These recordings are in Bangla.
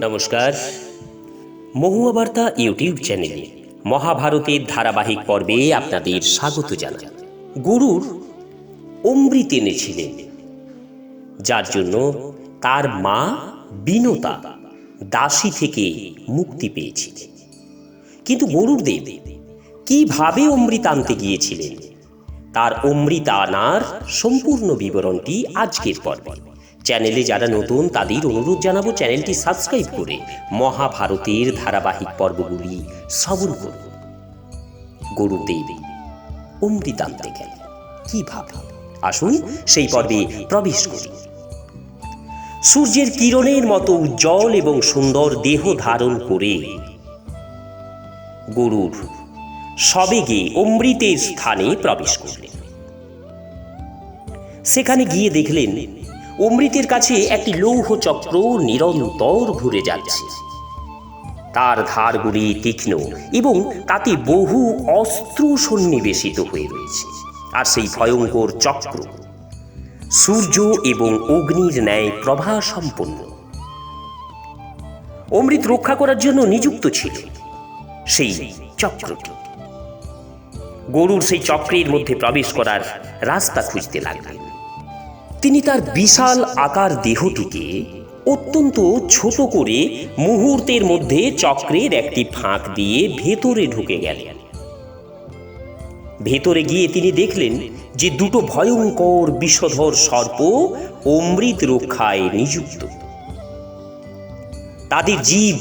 নমস্কার। মহুয়া বার্তা ইউটিউব চ্যানেলে মহাভারতের ধারাবাহিক পর্বে আপনাদের স্বাগত জানাই। গুরুর অমৃত এনেছিলেন, যার জন্য তার মা বিনতা দাসী থেকে মুক্তি পেয়েছিলেন। কিন্তু গরুর দেব কীভাবে অমৃত আনতে গিয়েছিলেন, তার অমৃত আনার সম্পূর্ণ বিবরণটি আজকের পর্বে। চ্যানেলে যারা নতুন, তাদের অনুরোধ জানাব চ্যানেলটি সাবস্ক্রাইব করে মহাভারতের ধারাবাহিক পর্বগুলি শ্রবণ করুন। গুরুদেব অমৃত আনতে গেল কীভাবে আসুন সেই পর্বে প্রবেশ করি। সূর্যের কিরণের মতো উজ্জ্বল এবং সুন্দর দেহ ধারণ করে গরুর সবেগে অমৃতের স্থানে প্রবেশ করলেন। সেখানে গিয়ে দেখলেন অমৃতের কাছে একটি লৌহ চক্র নিরন্তর ঘুরে যাচ্ছে। তার ধারগুলি তীক্ষ্ণ এবং তাতে বহু অস্ত্র সন্নিবেশিত হয়ে রয়েছে, আর সেই ভয়ঙ্কর চক্র সূর্য এবং অগ্নির ন্যায় প্রভা সম্পন্ন অমৃত রক্ষা করার জন্য নিযুক্ত ছিল সেই চক্রটি। গরুর সেই চক্রের মধ্যে প্রবেশ করার রাস্তা খুঁজতে লাগলেন। তিনি তার বিশাল আকার দেহটিকে অত্যন্ত ছোট করে মুহূর্তের মধ্যে চক্রের একটি ফাঁক দিয়ে ভেতরে ঢুকে গেলেন। ভেতরে গিয়ে তিনি দেখলেন যে দুটো ভয়ঙ্কর বিষধর সর্প অমৃত রক্ষায় নিযুক্ত। তাদের জীব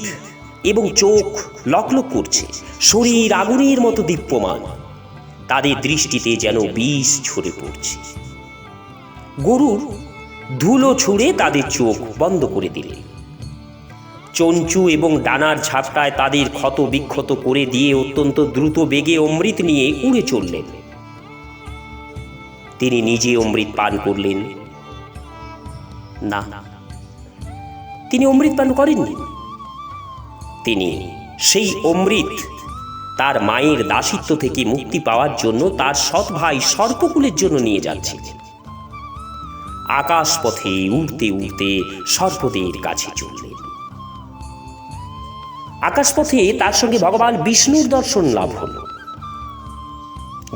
এবং চোখ লকলক করছে, শরীর আগুনের মতো দীপ্যমান। তাদের দৃষ্টিতে যেন বিষ ছড়ে পড়ছে। গরুর ধুলো ছুঁড়ে তাদের চোখ বন্ধ করে দিলে। চঞ্চু এবং ডানার ঝাপটায় তাদের ক্ষত বিক্ষত করে দিয়ে অত্যন্ত দ্রুত বেগে অমৃত নিয়ে উড়ে চললেন। তিনি নিজে অমৃত পান করলেন। না, তিনি অমৃত পান করেননি। তিনি সেই অমৃত তার মায়ের দাসিত্ব থেকে মুক্তি পাওয়ার জন্য তার সৎ ভাই সর্পকুলের জন্য নিয়ে যাচ্ছিলেন। আকাশ পথে উড়তে উড়তে সর্পদের কাছে চললেন। আকাশপথে তার সঙ্গে ভগবান বিষ্ণুর দর্শন লাভ হল।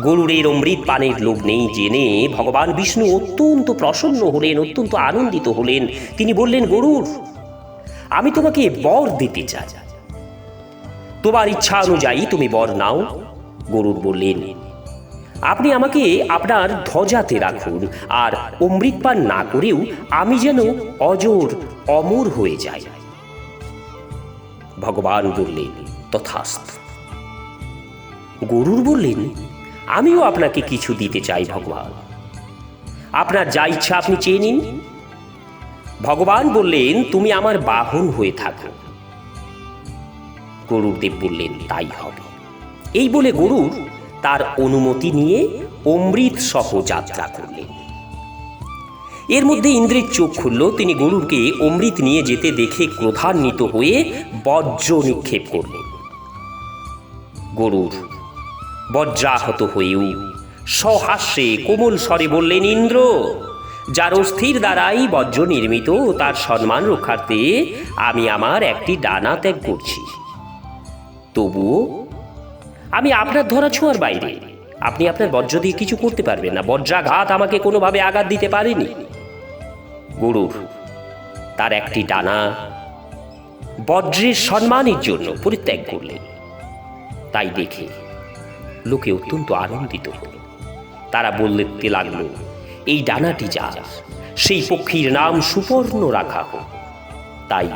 গরুরের অমৃত পানের লোভ নেই জেনে ভগবান বিষ্ণু অত্যন্ত প্রসন্ন হলেন, অত্যন্ত আনন্দিত হলেন। তিনি বললেন গরুর আমি তোমাকে বর দিতে চাই। তোমার ইচ্ছা অনুযায়ী তুমি বর নাও। গরুর বললেন আপনি আমাকে আপনার ধ্বজাতে রাখুন, আর অমৃত পান না করেও আমি যেন অজর, অমর হয়ে যাই। ভগবান বললেন, তথাস্ত। গরুর বললেন, আমিও আপনাকে কিছু দিতে চাই, ভগবান। আপনার যা ইচ্ছা আপনি চেয়ে নিন। ভগবান বললেন, তুমি আমার বাহন হয়ে থাকো। গরুরদেব বললেন, তাই হবে। এই বলে গরুর তার অনুমতি নিয়ে অমৃত সহ যাত্রা করলেন। এর মধ্যে ইন্দ্রের চোখ খুলল, তিনি গরুকে অমৃত নিয়ে যেতে দেখে ক্রোধান্বিত হয়ে বজ্র নিক্ষেপ করলেন। গরুর বজ্রাহত হয়েও সহাস্যে কোমল স্বরে বললেন, ইন্দ্র, যার অস্থির দ্বারাই বজ্র নির্মিত, তার সম্মান রক্ষার্থে আমি আমার একটি ডানা ত্যাগ করছি। তবুও আমি আপনার ধরা ছোঁয়ার বাইরে। আপনি আপনার বজ্র দিয়ে কিছু করতে পারবেন না। বজ্রাঘাত আমাকে কোনোভাবে আঘাত দিতে পারেনি। গরুর তার একটি ডানা বজ্রের সম্মানের জন্য পরিত্যাগ করলেন তাই দেখে লোকে অত্যন্ত আনন্দিত হল। তারা বলতে লাগল, এই ডানাটি যার সেই পক্ষীর নাম সুপর্ণ রাখা হোক। তাই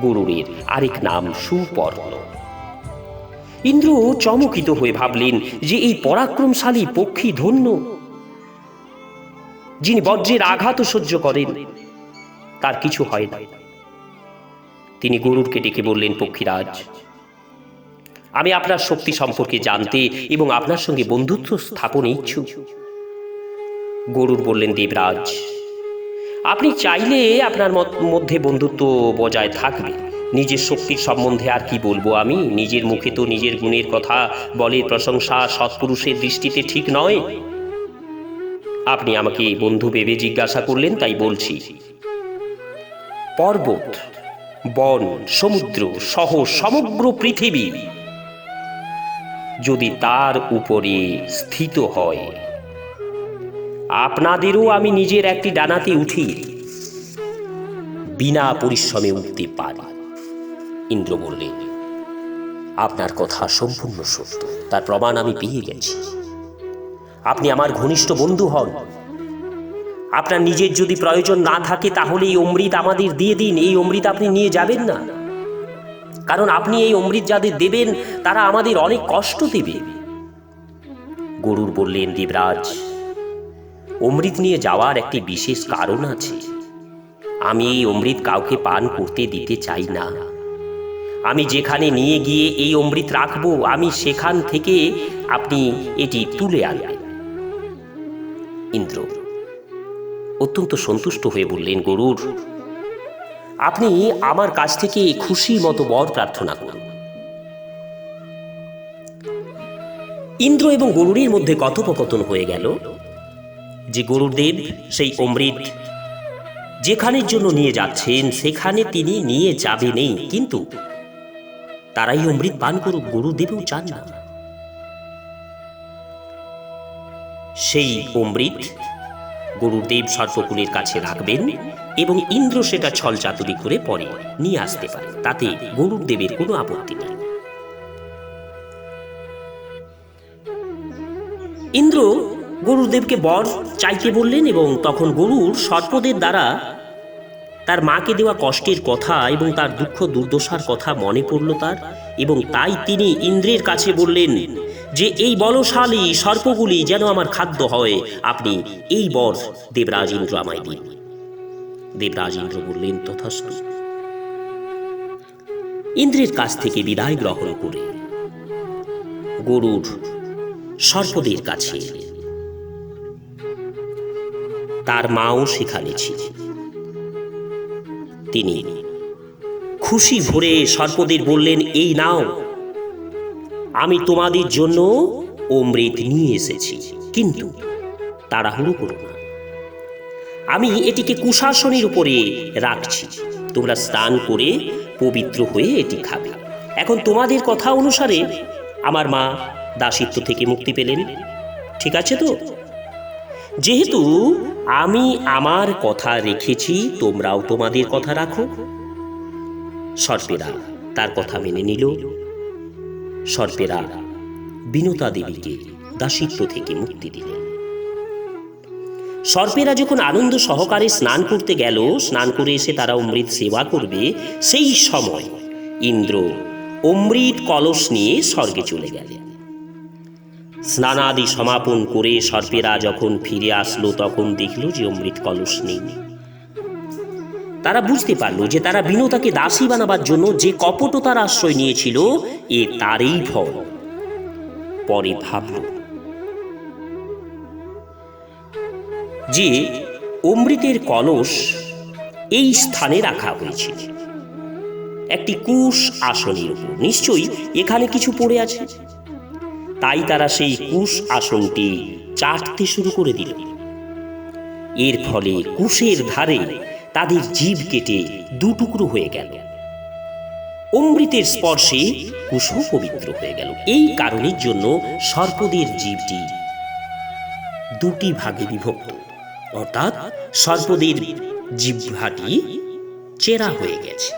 গরুরের আরেক নাম সুপর্ণ। ইন্দ্র চমকিত হয়ে ভাবলেন যে এই পরাক্রমশালী পক্ষী ধন্য। যিনি বজ্রের আঘাতও সহ্য করেন, তার কিছু হয় না। তিনি গরুরকে ডেকে বললেন, পক্ষীরাজ, আমি আপনার শক্তি সম্পর্কে জানতে এবং আপনার সঙ্গে বন্ধুত্ব স্থাপনে ইচ্ছুক। গরুর বললেন, দেবরাজ, আপনি চাইলে আপনার মধ্যে বন্ধুত্ব বজায় থাকবে। নিজের শক্তির সম্বন্ধে আর কি বলব আমি? নিজের মুখে তো নিজের গুণের কথা বলে প্রশংসা সৎপুরুষের দৃষ্টিতে ঠিক নয়। আপনি আমাকে বন্ধু ভেবে জিজ্ঞাসা করলেন, তাই বলছি। পর্বত, বন, সমুদ্র সহ সমগ্র পৃথিবী যদি তার উপরে স্থিত হয়, আপনাদেরও আমি নিজের একটি ডানাতে উঠি বিনা পরিশ্রমে উঠতে পারি। ইন্দ্র বললেন আপনার কথা সম্পূর্ণ সত্য। তার প্রমাণ আমি পেয়ে গেছি। আপনি আমার ঘনিষ্ঠ বন্ধু হন। আপনার নিজের যদি প্রয়োজন না থাকে, তাহলে এই অমৃত আমাদের দিয়ে দিন। এই অমৃত আপনি নিয়ে যাবেন না। কারণ আপনি এই অমৃত যাদের দেবেন, তারা আমাদের অনেক কষ্ট দেবে। গরুর বললেন, দেবরাজ, অমৃত নিয়ে যাওয়ার একটি বিশেষ কারণ আছে। আমি এই অমৃত কাউকে পান করতে দিতে চাই না। আমি যেখানে নিয়ে গিয়ে এই অমৃত রাখব, আমি সেখান থেকে আপনি এটি তুলে আনবেন। ইন্দ্র অত্যন্ত সন্তুষ্ট হয়ে বললেন, গরুর, আপনি আমার কাছ থেকে খুশি মতো বর প্রার্থনা করুন। ইন্দ্র এবং গরুরের মধ্যে কথোপকথন হয়ে গেল যে গরুদেব সেই অমৃত যেখানের জন্য নিয়ে যাচ্ছেন, সেখানে তিনি নিয়ে যাবেনই, কিন্তু তারাই অমৃত পান করুক, গুরুদেবও চান না। সেই অমৃত গুরুদেব সর্পকুলের কাছে রাখবেন এবং ইন্দ্র সেটা ছল চাতুরি করে পরে নিয়ে আসতে পারে। তাতে গুরুদেবের কোনো আপত্তি নেই। ইন্দ্র গরুদেবকে বর চাইতে বললেন এবং তখন গরুর সর্পদের দ্বারা তার মাকে দেওয়া কষ্টের কথা এবং তার দুঃখ দুর্দশার কথা মনে পড়ল তার এবং তাই তিনি ইন্দ্রের কাছে বললেন যে, এই বলশালী সর্পগুলি যেন আমার খাদ্য হয়। আপনি এই বর দেবরাজ ইন্দ্র আমায় দিন। দেবরাজ ইন্দ্র বললেন, তথাস্তু। ইন্দ্রের কাছ থেকে বিদায় গ্রহণ করে গরুর সর্পদের কাছে তার মাও সেখানে ছিলেন তিনি। খুশি ভরে সর্পদের বললেন, এই নাও। আমি তোমাদের জন্য অমৃত নিয়ে এসেছি, কিন্তু তাড়াহুড়ো করো না। আমি এটিকে কুশাসনের উপরে রাখছি। তোমরা স্নান করে পবিত্র হয়ে এটি খাবে। এখন তোমাদের কথা অনুসারে আমার মা দাসিত্ব থেকে মুক্তি পেলেন। ঠিক আছে তো? যেহেতু আমি আমার কথা রেখেছি, তোমরাও তোমাদের কথা রাখো। সর্পেরা তার কথা মেনে নিল। সর্পেরা বিনতা দেবীকে দাসিত্ব থেকে মুক্তি দিলেন সর্পেরা যখন আনন্দ সহকারে স্নান করতে গেল, স্নান করে এসে তারা অমৃত সেবা করবে, সেই সময় ইন্দ্র অমৃত কলস নিয়ে স্বর্গে চলে গেলেন। স্নানাদি সমাপন করে সর্পেরা যখন ফিরে আসলো, তখন দেখল যে অমৃত কলস নেই। তারা বুঝতে পারল যে তারা বিনতাকে দাসী বানাবার জন্য যে কপটতার আশ্রয় নিয়েছিল, এ তারই ফল। পরে ভাবল, যে অমৃতের কলস এই স্থানে রাখা হয়েছে। একটি কুশ আসনের উপর। নিশ্চয়ই এখানে কিছু পড়ে আছে। তাই তারা সেই কুশ আসনটি চাটতে শুরু করে দিল। এর ফলে কুশের ধারে তাদের জীব কেটে দুটুকরো হয়ে গেল। অমৃতের স্পর্শে কুশও পবিত্র হয়ে গেল। এই কারণের জন্য সর্পদের জীবটি দুটি ভাগে বিভক্ত। অর্থাৎ সর্পদের জিহ্বাটি চেরা হয়ে গেছে।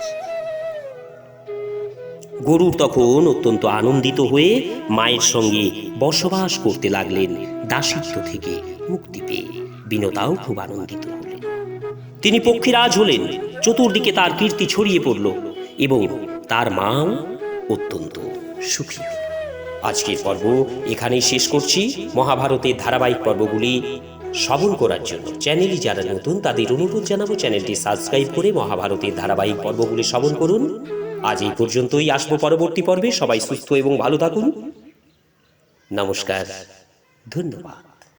গরু তখন অত্যন্ত আনন্দিত হয়ে মায়ের সঙ্গে বসবাস করতে লাগলেন দাসিত্ব থেকে মুক্তি পেয়ে। বিনতাও খুব আনন্দিত হলেন। তিনি পক্ষীরাজ হলেন, চতুর্দিকে তার কীর্তি ছড়িয়ে পড়ল এবং তার মাও অত্যন্ত সুখী আজকের পর্ব এখানেই শেষ করছি। মহাভারতের ধারাবাহিক পর্বগুলি শ্রবণ করার জন্য চ্যানেলই যারা নতুন, তাদের অনুরোধ জানাব চ্যানেলটি সাবস্ক্রাইব করে মহাভারতের ধারাবাহিক পর্বগুলি শ্রবণ করুন। আজ এই পর্যন্তই আসব পরবর্তী পর্বে। সবাই সুস্থ এবং ভালো থাকুন। নমস্কার। ধন্যবাদ।